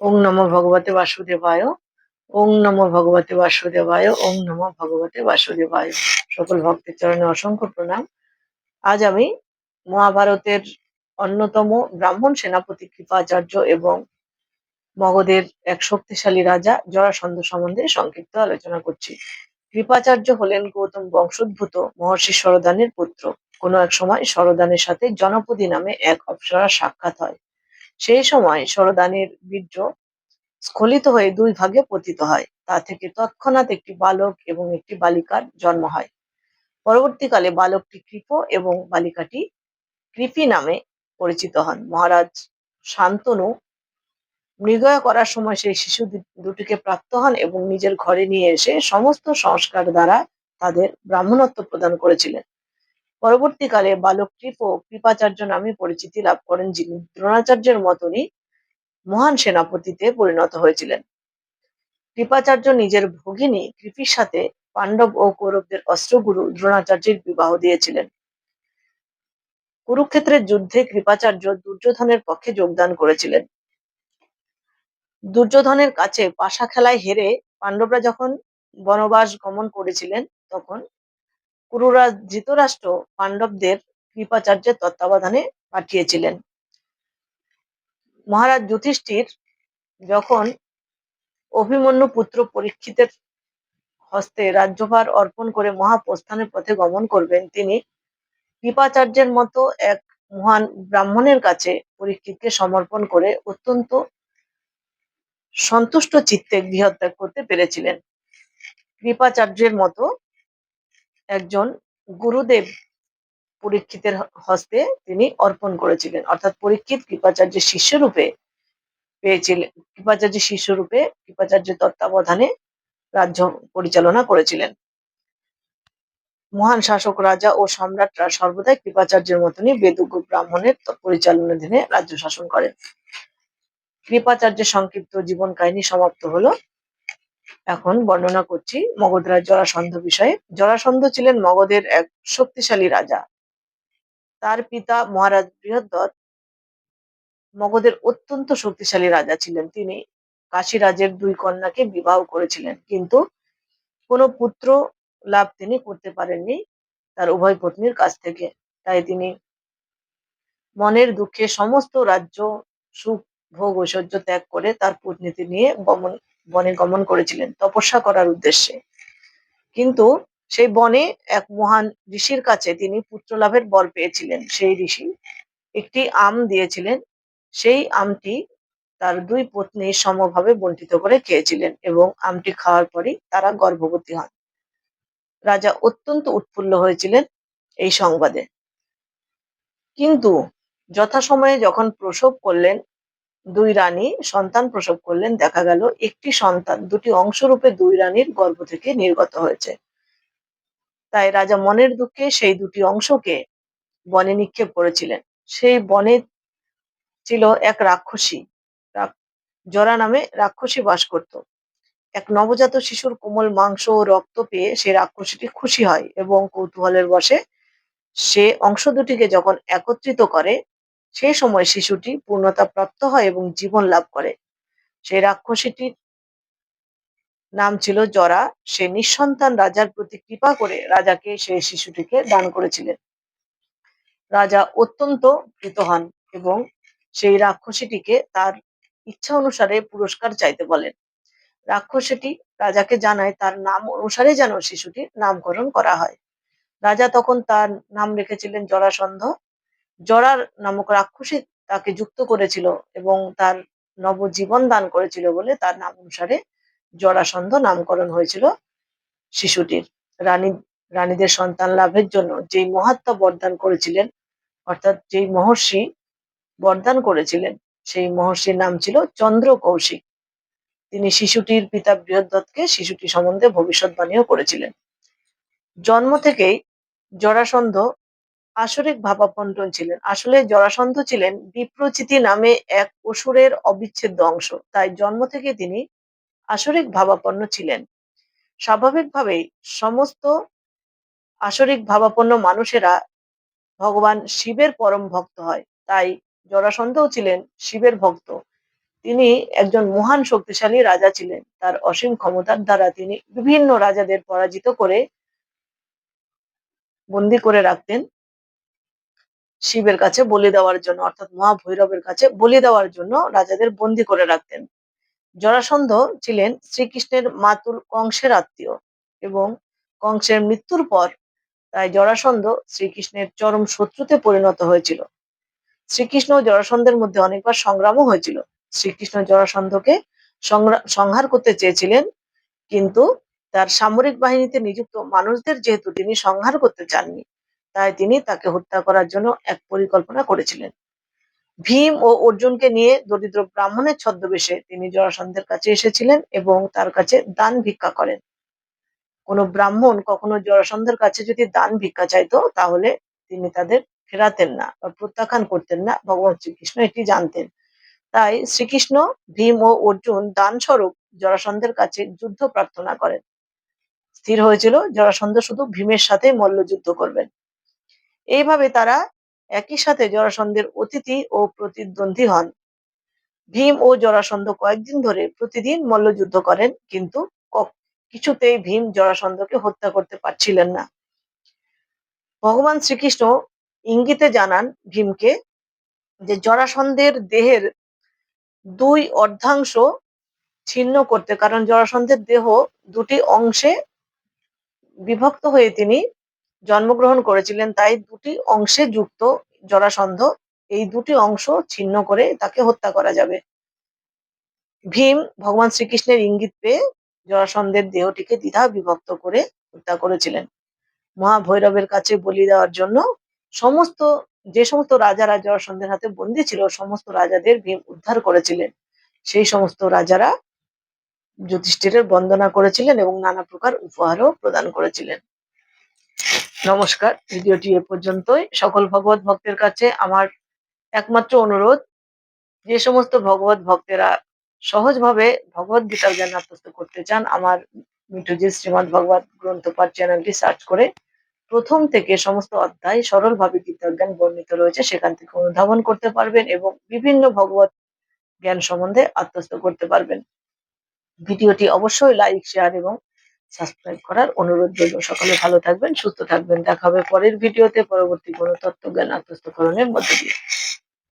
ওং নমো ভগবতে বাসুদেবায়, ওং নমো ভগবতে বাসুদেবায়, ওং নমো ভগবতে বাসুদেবায়। সকল ভক্তের চরণে অসংখ্য প্রণাম। আজ আমি মহাভারতের অন্যতম ব্রাহ্মণ সেনাপতি কৃপাচার্য এবং মগধের এক শক্তিশালী রাজা জরাসন্ধ সম্বন্ধে সংক্ষিপ্ত আলোচনা করছি। কৃপাচার্য হলেন গৌতম বংশোদ্ভূত মহর্ষি সরদানের পুত্র। কোনো এক সময় সরদানের সাথে জনপদী নামে এক অপ্সরার সাক্ষাৎ হয়। সেই সময় সরদানের বীর্য স্খলিত হয়ে দুই ভাগে পতিত হয়। তা থেকে তৎক্ষণাৎ একটি বালক এবং একটি বালিকার জন্ম হয়। পরবর্তীকালে বালকটি কৃপ এবং বালিকাটি কৃপি নামে পরিচিত হন। মহারাজ শান্তনু মৃগয়া করার সময় সেই শিশু দুটিকে প্রাপ্ত হন এবং নিজের ঘরে নিয়ে এসে সমস্ত সংস্কার দ্বারা তাদের ব্রাহ্মণত্ব প্রদান করেছিলেন। পরবর্তীকালে বালক কৃপ কৃপাচার্য নামে পরিচিতি লাভ করেন যিনি দ্রোণাচার্যের মতনই মহান সেনাপতিতে পরিণত হয়েছিলেন। কৃপাচার্য নিজের ভগিনী কৃপির সাথে পাণ্ডব ও কৌরবদের অস্ত্রগুরু দ্রোণাচার্যের বিবাহ দিয়েছিলেন। কুরুক্ষেত্রের যুদ্ধে কৃপাচার্য দুর্যোধনের পক্ষে যোগদান করেছিলেন। দুর্যোধনের কাছে পাশা খেলায় হেরে পাণ্ডবরা যখন বনবাস গমন করেছিলেন, তখন কুরুরাজ ধৃতরাষ্ট্র পাণ্ডবদের কৃপাচার্যের তত্ত্বাবধানে পাঠিয়েছিলেন। মহারাজ যুধিষ্ঠির যখন অভিমন্যু পুত্র পরীক্ষিতের হস্তে রাজ্যভার অর্পণ করে মহাপ্রস্থানের পথে গমন করবেন, তিনি কৃপাচার্যের মতো এক মহান ব্রাহ্মণের কাছে পরীক্ষিতকে সমর্পণ করে অত্যন্ত সন্তুষ্ট চিত্তে গৃহত্যাগ করতে পেরেছিলেন। কৃপাচার্যের মতো একজন গুরুদেব পরীক্ষিতের হস্তে তিনি অর্পণ করেছিলেন। অর্থাৎ পরীক্ষিত কৃপাচার্যের শিষ্যরূপে পেয়েছিলেন কৃপাচার্যের শিষ্যরূপে কৃপাচার্যের তত্ত্বাবধানে রাজ্য পরিচালনা করেছিলেন। মহান শাসক, রাজা ও সম্রাটরা সর্বদাই কৃপাচার্যের মতনই বেদজ্ঞ ব্রাহ্মণের পরিচালনাধীনে রাজ্য শাসন করেন। কৃপাচার্যের সংক্ষিপ্ত জীবন কাহিনী সমাপ্ত হলো। এখন বর্ণনা করছি মগধরাজ জরাসন্ধ বিষয়ে। জরাসন্ধ ছিলেন মগধের এক শক্তিশালী রাজা। তার পিতা মহারাজ বৃহদ্রথ মগধের অত্যন্ত শক্তিশালী রাজা ছিলেন তিনি। কাশীরাজের দুই কন্যাকে বিবাহ করেছিলেন, কিন্তু কোনো পুত্র লাভ তিনি করতে পারেননি তার উভয় পত্নীর কাছ থেকে। তাই তিনি মনের দুঃখে সমস্ত রাজ্য সুখ, ভোগ, ঐশ্বর্য ত্যাগ করে তার পত্নীকে নিয়ে গমন বনে গমন করেছিলেন, তপস্যা করার উদ্দেশ্যে। কিন্তু সেই বনে এক মহান ঋষির কাছে তিনি পুত্র লাভের বর পেয়েছিলেন। সেই ঋষি একটি আম দিয়েছিলেন। সেই আমটি তার দুই পত্নী সমভাবে বন্টিত করে খেয়েছিলেন এবং আমটি খাওয়ার পরই তারা গর্ভবতী হন। রাজা অত্যন্ত উৎফুল্ল হয়েছিলেন এই সংবাদে। কিন্তু যথাসময়ে যখন প্রসব করলেন দুই রানী সন্তান প্রসব করলেন, দেখা গেল একটি সন্তান, দুটি অংশরূপে দুই রানীর গর্ভ থেকে নির্গত হয়েছে। তাই রাজা মনের দুঃখে সেই দুটি অংশকে বনে নিক্ষেপ করেছিলেন। সেই বনে ছিল এক রাক্ষসী জরা নামে রাক্ষসী বাস করত। এক নবজাত শিশুর কোমল মাংস ও রক্ত পেয়ে সেই রাক্ষসীটি খুশি হয় এবং কৌতূহলের বশে সে অংশ দুটিকে যখন একত্রিত করে সেই সময় শিশুটি পূর্ণতা প্রাপ্ত হয় এবং জীবন লাভ করে। সেই রাক্ষসীটির নাম ছিল জরা। সে নিঃসন্তান রাজার প্রতি কৃপা করে রাজাকে সেই শিশুটিকে দান করেছিলেন। রাজা অত্যন্ত প্রীত হন এবং সেই রাক্ষসীটিকে তার ইচ্ছা অনুসারে পুরস্কার চাইতে বলেন। রাক্ষসীটি রাজাকে জানায়, তার নাম অনুসারে যেন শিশুটির নামকরণ করা হয়। রাজা তখন তার নাম রেখেছিলেন জরাসন্ধ। জরার নামক রাক্ষসী তাকে যুক্ত করেছিল এবং তার নবজীবন দান করেছিল বলে তার নাম অনুসারে জরাসন্ধ নামকরণ হয়েছিল শিশুটির। রানী, রানীদের সন্তান লাভের জন্য যেই মহাত্মা বরদান করেছিলেন, অর্থাৎ যেই মহর্ষি বরদান করেছিলেন, সেই মহর্ষির নাম ছিল চন্দ্র কৌশিক। তিনি শিশুটির পিতা বৃহদ্রথকে শিশুটি সম্বন্ধে ভবিষ্যৎবাণীও করেছিলেন। জন্ম থেকেই জরাসন্ধ আসরিক ভাবাপন্টন ছিলেন। আসলে জরাসন্ধ ছিলেন বিপ্রচিতি নামে এক অসুরের অবিচ্ছেদ্য অংশ। তাই জন্ম থেকে তিনি আসরিক ভাবাপন্ন ছিলেন। স্বাভাবিকভাবেই সমস্ত আসরিক ভাবাপন্ন মানুষেরা ভগবান শিবের পরম ভক্ত হয়। তাই জরাসন্ধও ছিলেন শিবের ভক্ত। তিনি একজন মহান শক্তিশালী রাজা ছিলেন। তার অসীম ক্ষমতার দ্বারা তিনি বিভিন্ন রাজাদের পরাজিত করে বন্দি করে রাখতেন। শিবের কাছে বলি দেওয়ার জন্য, অর্থাৎ মহাভৈরবের কাছে বলি দেওয়ার জন্য রাজাদের বন্দি করে রাখতেন। জরাসন্ধ ছিলেন শ্রীকৃষ্ণের মাতুল কংসের আত্মীয় এবং কংসের মৃত্যুর পর তাই জরাসন্ধ শ্রীকৃষ্ণের চরম শত্রুতে পরিণত হয়েছিল। শ্রীকৃষ্ণ ও জরাসন্ধের মধ্যে অনেকবার সংগ্রামও হয়েছিল। শ্রীকৃষ্ণ জরাসন্ধকে সংহার করতে চেয়েছিলেন, কিন্তু তার সামরিক বাহিনীতে নিযুক্ত মানুষদের যেহেতু তিনি সংহার করতে চাননি তাই তিনি তাকে হত্যা করার জন্য এক পরিকল্পনা করেছিলেন। ভীম ও অর্জুনকে নিয়ে দরিদ্র ব্রাহ্মণের ছদ্মবেশে তিনি জরাসন্ধের কাছে এসেছিলেন এবং তার কাছে দান ভিক্ষা করেন। কোনো ব্রাহ্মণ কখনো জরাসন্ধের কাছে যদি দান ভিক্ষা চাইতো, তাহলে তিনি তাদের ফেরাতেন না বা প্রত্যাখ্যান করতেন না, ভগবান শ্রীকৃষ্ণ এটি জানতেন। তাই শ্রীকৃষ্ণ, ভীম ও অর্জুন দান স্বরূপ জরাসন্ধের কাছে যুদ্ধ প্রার্থনা করেন। স্থির হয়েছিল, জরাসন্ধ শুধু ভীমের সাথে মল্লযুদ্ধ করবেন। এইভাবে তারা একই সাথে জরাসন্ধের অতিথি ও প্রতিদ্বন্দ্বী হন। ভীম ও জরাসন্ধ কয়েকদিন ধরে প্রতিদিন মল্লযুদ্ধ করেন, কিন্তু কিছুতেই ভীম জরাসন্ধকে হত্যা করতে পারছিলেন না। ভগবান শ্রীকৃষ্ণ ইঙ্গিতে জানান ভীমকে যে জরাসন্ধের দেহের দুই অর্ধাংশ ছিন্ন করতে, কারণ জরাসন্ধের দেহ দুটি অংশে বিভক্ত হয়ে তিনি জন্মগ্রহণ করেছিলেন, তাই দুটি অংশে যুক্ত জরাসন্ধ, এই দুটি অংশ ছিন্ন করে তাকে হত্যা করা যাবে। ভীম ভগবান শ্রীকৃষ্ণের ইঙ্গিত পেয়ে জরাসন্ধের দেহটিকে দ্বিধা বিভক্ত করে হত্যা করেছিলেন। মহাভৈরবের কাছে বলি দেওয়ার জন্য সমস্ত, যে সমস্ত রাজারা জরাসন্ধের হাতে বন্দী ছিল, সমস্ত রাজাদের ভীম উদ্ধার করেছিলেন। সেই সমস্ত রাজারা যুধিষ্ঠিরের বন্দনা করেছিলেন এবং নানা প্রকার উপহারও প্রদান করেছিলেন। নমস্কার। ভিডিওটি এ পর্যন্তই। সকল ভগবত ভক্তের কাছে আমার একমাত্র অনুরোধ, যে সমস্ত ভগবত ভক্তেরা সহজভাবে ভগবত গীতার জ্ঞান আত্মস্থ করতে চান, আমার মিঠুজি শ্রীমদ ভগবত গ্রন্থপাঠ চ্যানেলটি সার্চ করে প্রথম থেকে সমস্ত অধ্যায় সরলভাবে গীতার জ্ঞান বর্ণিত রয়েছে, সেখান থেকে অনুধাবন করতে পারবেন এবং বিভিন্ন ভগবত জ্ঞান সম্বন্ধে আত্মস্থ করতে পারবেন। ভিডিওটি অবশ্যই লাইক, শেয়ার এবং সাবস্ক্রাইব করার অনুরোধ রইল। সকলে ভালো থাকবেন, সুস্থ থাকবেন। দেখা হবে পরের ভিডিওতে। পরবর্তী কোনো তত্ত্বজ্ঞান আত্মস্থকরণের মধ্যে দিয়ে।